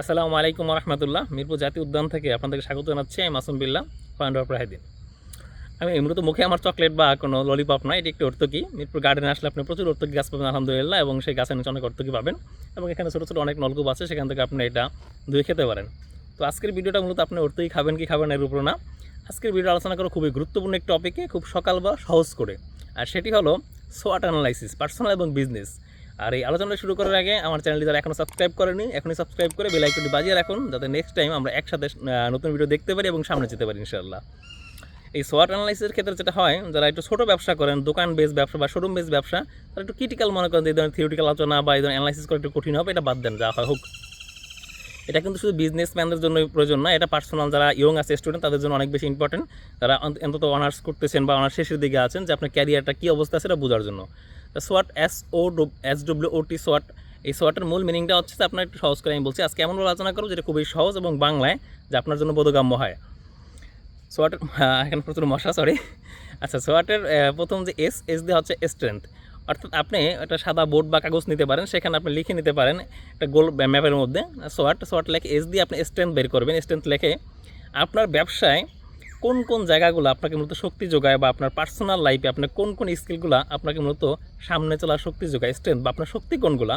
আসসালামু আলাইকুম রহমতুল্লাহ মিরপুর জাতীয় উদ্যান থেকে আপনাদেরকে স্বাগত জানাচ্ছি। আমি মাসুম বিল্লাহ ফাউন্ডার প্রাহিদিন আমি মূলত মুখে আমার চকলেট বা কোনো ললিপপ নয়, এটি একটি অর্তকি মিরপুর গার্ডেনে আসলে আপনি প্রচুর অর্তকি গাছ পাবেন, আলহামদুলিল্লাহ, এবং সেই গাছের নিচে অনেক অর্তকি পাবেন। এবং এখানে ছোটো ছোটো অনেক নলকূপ আছে, সেখান থেকে আপনি এটা ধুয়ে খেতে পারেন। তো আজকের ভিডিওটা মূলত আপনি অর্তকি খাবেন কি খাবেন এর উপর না। আজকের ভিডিও আলোচনা করো খুবই গুরুত্বপূর্ণ একটি টপিকে খুব সকাল বা সহজ করে। আর সেটি হলো সোয়াট অ্যানালাইসিস পার্সোনাল এবং বিজনেস আর এই আলোচনাটা শুরু করার আগে আমার চ্যানেলটি যারা এখনও সাবস্ক্রাইব করেনি, এখনই সাবস্ক্রাইব করে বেল আইকনটি বাজিয়ে রাখুন, যাতে নেক্সট টাইম আমরা একসাথে নতুন ভিডিও দেখতে পারি এবং সামনে যেতে পারি, ইনশাআল্লাহ। এই সোয়াট অ্যানালাইসিসের ক্ষেত্রে যেটা হয়, যারা একটু ছোটো ব্যবসা করেন, দোকান বেস ব্যবসা বা শোরুম বেস ব্যবসা, তারা একটু ক্রিটিক্যাল মনে করেন যে এই ধরনের থিওরিটিক্যাল আলোচনা বা এই ধরনের অ্যানালাইসিস করা একটু কঠিন হবে, এটা বাদ দেন, যা হয় হোক। এটা কিন্তু শুধু বিজনেসম্যানদের জন্য প্রয়োজন না, এটা পার্সোনাল যারা ইয়ং আছে স্টুডেন্ট তাদের জন্য অনেক বেশি ইম্পর্টেন্ট তারা অন্তত অনার্স করতেছেন বা অনার্স শেষের দিকে আছেন, যে আপনার ক্যারিয়ারটা কী অবস্থা সেটা বোঝার জন্য। সোয়াট এস ও এস ডব্লিউ ও টি সোয়াট এই সোয়াটের মূল মিনিংটা হচ্ছে যে আপনার একটু সহজ করে আমি বলছি। আজকে এমনভাবে আলোচনা করব যেটা খুবই সহজ এবং বাংলায় যে আপনার জন্য বোধগম্য হয়। সোয়াটের এখানে প্রচুর মশা সরি আচ্ছা সোয়াটের প্রথম যে এস এস দিয়ে হচ্ছে স্ট্রেংথ অর্থাৎ আপনি একটা সাদা বোর্ড বা কাগজ নিতে পারেন, সেখানে আপনি লিখে নিতে পারেন একটা গোল ম্যাপের মধ্যে। সোয়াট সোয়াট লেখে এস দিয়ে আপনি স্ট্রেংথ বের করবেন। স্ট্রেংথ লেখে আপনার ব্যবসায় কোন কোন জায়গাগুলো আপনাকে মূলত শক্তি যোগায় বা আপনার পার্সোনাল লাইফে আপনার কোন কোন স্কিলগুলো আপনাকে মূলত সামনে চলার শক্তি যোগায়? স্ট্রেংথ বা আপনার শক্তি কোনগুলো?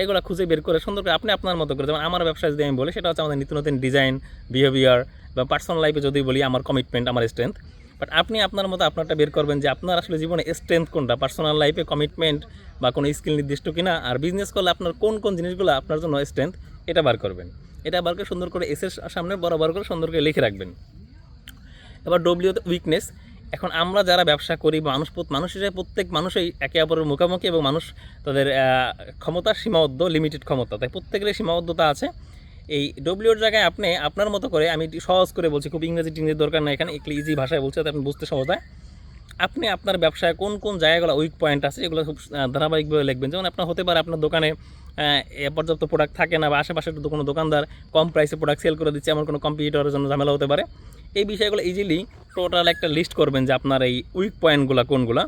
এগুলো খুঁজে বের করে সুন্দর করে আপনি আপনার মতো করে, যেমন আমার ব্যবসায় যদি আমি বলি, সেটা হচ্ছে আমাদের নিত্য নতুন ডিজাইন বিহেভিয়ার বা পার্সোনাল লাইফে যদি বলি, আমার কমিটমেন্ট আমার স্ট্রেংথ বাট আপনি আপনার মতো আপনারটা বের করবেন যে আপনার আসলে জীবনে স্ট্রেংথ কোনটা? পার্সোনাল লাইফে কমিটমেন্ট বা কোনো স্কিল নির্দিষ্ট কিনা? আর বিজনেস করলে আপনার কোন কোন জিনিসগুলো আপনার জন্য স্ট্রেংথ এটা বার করবেন। এটা বার করে সুন্দর করে এসের সামনে বরাবর করে সুন্দর করে লিখে রাখবেন। এবার ডব্লিউতে উইকনেস এখন আমরা যারা ব্যবসা করি, মানুষ মানুষ হিসেবে প্রত্যেক মানুষই একে অপরের মুখোমুখি এবং মানুষ তাদের ক্ষমতার সীমাবদ্ধ লিমিটেড ক্ষমতা। তাই প্রত্যেকেরই সীমাবদ্ধতা আছে। এই ডব্লিউর জায়গায় আপনি, আপনার মতো করে আমি সহজ করে বলছি, খুব ইংরেজি টিংরেজি দরকার নাই এখানে, একটু ইজি ভাষায় বলছি আপনি বুঝতে সহজ হয়। আপনি আপনার ব্যবসায় কোন কোন জায়গাগুলো উইক পয়েন্ট আছে, এগুলো খুব ধারাবাহিকভাবে লিখবেন। যেমন আপনার হতে পারে আপনার দোকানে পর্যাপ্ত প্রোডাক্ট থাকে না বা আশেপাশে কোনো দোকানদার কম প্রাইসে প্রোডাক্ট সেল করে দিচ্ছে, এমন কোনো কম্পিউটারের জন্য ঝামেলা হতে পারে। এই বিষয়গুলো ইজিলি টোটাল একটা লিস্ট করবেন যে আপনার এই উইক পয়েন্টগুলো কোনগুলো।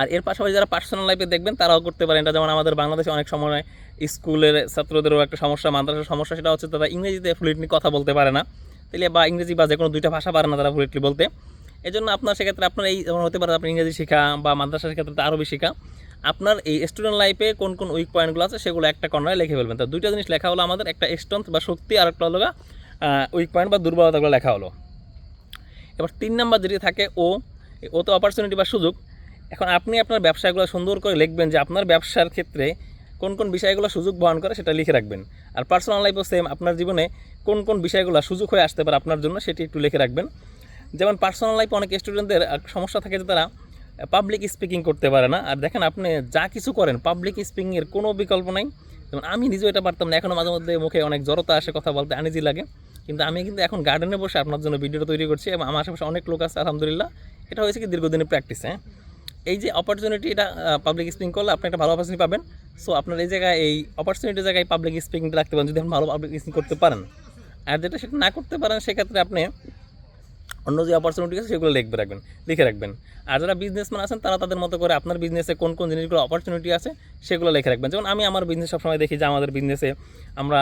আর এর পাশাপাশি যারা পার্সোনাল লাইফে দেখবেন, তারাও করতে পারেন। এটা যেমন আমাদের বাংলাদেশে অনেক সময় স্কুলের ছাত্রদেরও একটা সমস্যা, মাদ্রাসার সমস্যা, সেটা হচ্ছে তারা ইংরেজিতে ফ্লুয়েন্টলি কথা বলতে পারে না। তাহলে বা ইংরেজি বা যে কোনো দুইটা ভাষা পারে না তারা ফ্লুয়েন্টলি বলতে। এই জন্য আপনার সেক্ষেত্রে আপনার এই যেমন হতে পারে, আপনি ইংরেজি শেখা বা মাদ্রাসার ক্ষেত্রে আরবি শেখা। আপনার এই স্টুডেন্ট লাইফে কোন কোন উইক পয়েন্টগুলো আছে, সেগুলো একটা কর্নারে লিখে ফেলবেন। তো দুইটা জিনিস লেখা হলো আমাদের, একটা স্ট্রেংথ বা শক্তি আর একটা হলো উইক পয়েন্ট বা দুর্বলতাগুলো লেখা হলো। এবার তিন নাম্বার যেটি থাকে ও ও তো অপরচুনিটি বা সুযোগ। এখন আপনি আপনার ব্যবসাগুলো সুন্দর করে লিখবেন যে আপনার ব্যবসার ক্ষেত্রে কোন কোন বিষয়গুলো সুযোগ বহন করে সেটা লিখে রাখবেন। আর পার্সোনাল লাইফও সেম আপনার জীবনে কোন কোন বিষয়গুলো সুযোগ হয়ে আসতে পারে আপনার জন্য সেটি একটু লিখে রাখবেন। যেমন পার্সোনাল লাইফে অনেক স্টুডেন্টদের সমস্যা থাকে যে তারা পাবলিক স্পিকিং করতে পারে না। আর দেখেন আপনি যা কিছু করেন পাবলিক স্পিকিংয়ের কোনো বিকল্প নাই। যেমন আমি নিজেও এটা পারতাম না এখনও মাঝে মধ্যে মুখে অনেক জড়তা আসে, কথা বলতে আনিজি লাগে। কিন্তু আমি কিন্তু এখন গার্ডেনে বসে আপনার জন্য ভিডিওটা তৈরি করছি এবং আমার আশেপাশে অনেক লোক আছে, আলহামদুলিল্লাহ। এটা হয়েছে কি দীর্ঘদিনের প্র্যাকটিস হ্যাঁ। এই যে অপরচুনিটি এটা পাবলিক স্পিকিং করলে আপনি একটা ভালো অপরচুনিটি পাবেন। সো আপনার এই জায়গায়, এই অপরচুনিটির জায়গায় পাবলিক স্পিকিংটা রাখতে পারেন, যদি আপনি ভালো পাবলিক স্পিকিং করতে পারেন। আর যেটা সেটা না করতে পারেন, সেক্ষেত্রে আপনি অন্য যে অপরচুনিটি আছে, সেগুলো লিখবে, রাখবেন, লিখে রাখবেন। আর যারা বিজনেসম্যান আছেন, তারা তাদের মতো করে আপনার বিজনেসে কোন কোন জিনিসগুলো অপরচুনিটি আছে, সেগুলো লিখে রাখবেন। যেমন আমি আমার বিজনেস সবসময় দেখি যে আমাদের বিজনেসে আমরা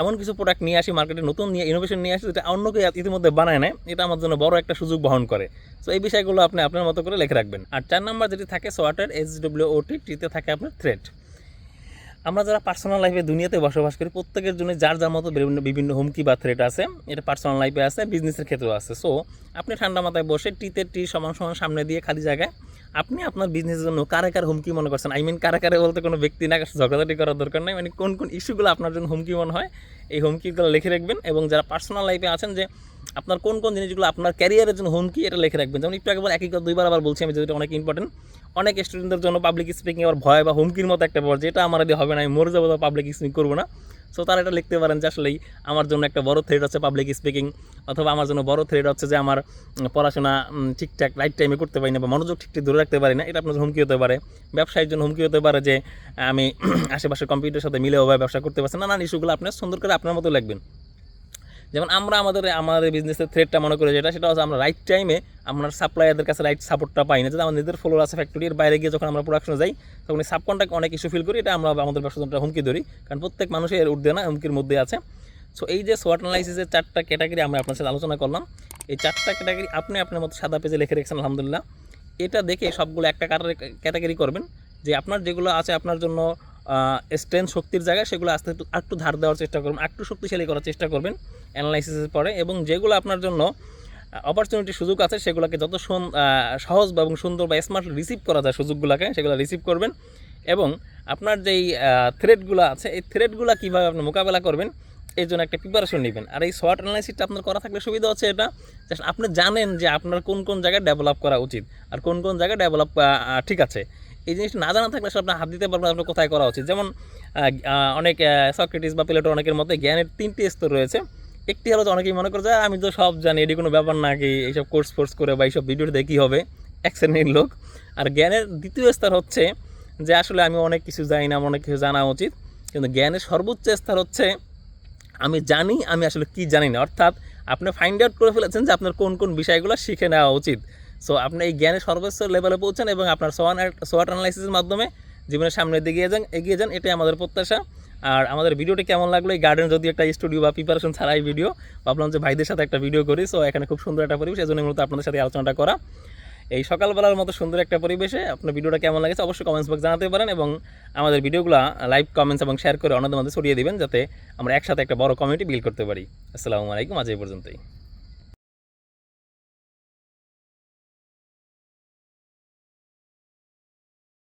এমন কিছু প্রোডাক্ট নিয়ে আসি মার্কেটে নতুন নিয়ে ইনোভেশন নিয়ে আসি, যেটা অন্য কেউ ইতিমধ্যে বানায় নেয়, এটা আমার জন্য বড় একটা সুযোগ বহন করে। সো এই বিষয়গুলো আপনি আপনার মতো করে লিখে রাখবেন। আর চার নাম্বার যেটি থাকে সোয়াটার এইচ ডব্লিউ ওটি টিতে থাকে আপনার থ্রেড আমরা যারা পার্সোনাল লাইফে দুনিয়াতে বসবাস করি, প্রত্যেকের জন্য যার যার মতো বিভিন্ন বিভিন্ন হুমকি বা থ্রেট আছে, এটা পার্সোনাল লাইফে আছে বিজনেসের ক্ষেত্রেও আছে। সো আপনি ঠান্ডা মাথায় বসে টিতে টি সমান সমান সামনে দিয়ে খালি জায়গায়, আপনি আপনার বিজনেসের জন্য কারে কার হুমকি মনে করছেন? আই মিন কারে কারে বলতে কোনো ব্যক্তি না, ঝগড়াঝাটি করার দরকার নেই। মানে কোন কোন ইস্যুগুলো আপনার জন্য হুমকি মনে হয়, এই হুমকিগুলো লিখে রাখবেন এবং যারা পার্সোনাল লাইফে আছেন যে আপনার কোন কোন জিনিসগুলো আপনার ক্যারিয়ারের জন্য হুমকি, এটা লিখে রাখবেন। যেমন একটু একবার একই দুইবার আবার বলছি আমি, যেটা অনেক ইম্পর্টেন্ট অনেক স্টুডেন্টদের জন্য পাবলিক স্পিকিং আবার ভয় বা হুমকির মতো একটা ব্যাপার, যেটা আমার দিয়ে হবে না, আমি মরে যাব পাবলিক স্পিকিং করব না। সো তারা এটা লিখতে পারেন যে আসলেই আমার জন্য একটা বড় থ্রেড হচ্ছে পাবলিক স্পিকিং অথবা আমার জন্য বড় থ্রেড হচ্ছে যে আমার পড়াশোনা ঠিকঠাক রাইট টাইমে করতে পারি না বা মনোযোগ ঠিকঠাক ধরে রাখতে পারি না, এটা আপনার হুমকি হতে পারে। ব্যবসায়ের জন্য হুমকি হতে পারে যে, আমি আশেপাশে কম্পিউটারের সাথে মিলেও ব্যবসা করতে পারছি নানান ইস্যুগুলো আপনার সুন্দর করে আপনার মতো লিখবেন। যেমন আমরা আমাদের আমাদের বিজনেসের থ্রেডটা মনে করি যেটা, সেটা হচ্ছে আমরা রাইট টাইমে আমরা সাপ্লায়ারদের কাছে রাইট সাপোর্টটা পাই না। যদি আমাদের নিজেদের ফ্লোর আছে ফ্যাক্টরির বাইরে গিয়ে যখন আমরা প্রোডাকশনে যাই, তখন এই সাবকন্ট্রাক্ট অনেক ইস্যু ফিল করি। এটা আমরা আমাদের ব্যবসাটা হুমকি ধরি, কারণ প্রত্যেক মানুষের এর ঊর্ধ্বে না, হুমকির মধ্যে আছে। সো এই যে সোয়াট অ্যানালাইসিসের চারটা ক্যাটাগরি আমরা আপনার সাথে আলোচনা করলাম। এই চারটা ক্যাটাগরি আপনি আপনার মতো সাদা পেজে লিখে রেখেছেন, আলহামদুলিল্লাহ। এটা দেখে সবগুলো একটা ক্যাটাগরি করবেন, যে আপনার যেগুলো আছে আপনার জন্য স্ট্রেংথ শক্তির জায়গায় সেগুলো আস্তে একটু একটু ধার দেওয়ার চেষ্টা করবেন একটু শক্তিশালী করার চেষ্টা করবেন অ্যানালাইসিসের পরে এবং যেগুলো আপনার জন্য অপরচুনিটি সুযোগ আছে, সেগুলোকে যত সহজ বা এবং সুন্দর বা স্মার্ট রিসিভ করা যায় সুযোগগুলোকে, সেগুলো রিসিভ করবেন এবং আপনার যেই থ্রেডগুলো আছে, এই থ্রেডগুলো কীভাবে আপনি মোকাবেলা করবেন এই জন্য একটা প্রিপারেশন নেবেন। আর এই শর্ট অ্যানালাইসিসটা আপনার করা থাকলে সুবিধা হচ্ছে এটা just আপনি জানেন যে আপনার কোন কোন জায়গায় ডেভেলপ করা উচিত, আর কোন কোন জায়গায় ডেভেলপ ঠিক আছে। এই জিনিসটা না জানা থাকলে আপনি হাত দিতে পারবেন আপনার কোথায় করা উচিত। যেমন অনেক সক্রেটিস বা প্লেটো অনেকের মধ্যে জ্ঞানের তিনটি স্তর রয়েছে। একটি হলো অনেকেই মনে করে যে, আমি তো সব জানি, এটি কোনো ব্যাপার না কি, এইসব কোর্স ফোর্স করে বা এইসব ভিডিও দেখি হবে। এক শ্রেণির লোক। আর জ্ঞানের দ্বিতীয় স্তর হচ্ছে যে, আসলে আমি অনেক কিছু জানি না অনেক কিছু জানা উচিত। কিন্তু জ্ঞানের সর্বোচ্চ স্তর হচ্ছে, আমি জানি, আমি আসলে কি জানি না। অর্থাৎ, আপনি ফাইন্ড আউট করে ফেলেছেন যে আপনার কোন কোন বিষয়গুলো শিখে নেওয়া উচিত। সো আপনি এই জ্ঞানের সর্বোচ্চ লেভেলে পৌঁছান এবং আপনার সোয়ান সোয়াট অ্যানালাইসিসের মাধ্যমে জীবনের সামনের দিকে যান, এগিয়ে যান, এটাই আমাদের প্রত্যাশা। আর আমাদের ভিডিওটি কেমন লাগল? এই গার্ডেন যদি একটা স্টুডিও বা প্রিপারেশন ছাড়াই ভিডিও ভাবলাম যে ভাইদের সাথে একটা ভিডিও করি। সো এখানে খুব সুন্দর একটা পরিবেশ এই জন্য মূলত আপনাদের সাথে আলোচনাটা করা। এই সকালবেলার মতো সুন্দর একটা পরিবেশে আপনার ভিডিওটা কেমন লাগেছে অবশ্যই কমেন্টস বক্স জানাতে পারেন এবং আমাদের ভিডিওগুলো লাইভ কমেন্টস এবং শেয়ার করে অন্যদের মধ্যে ছড়িয়ে দিবেন, যাতে আমরা একসাথে একটা বড় কমিউনিটি বিল্ড করতে পারি। আসসালামু আলাইকুম, আজ এই পর্যন্তই।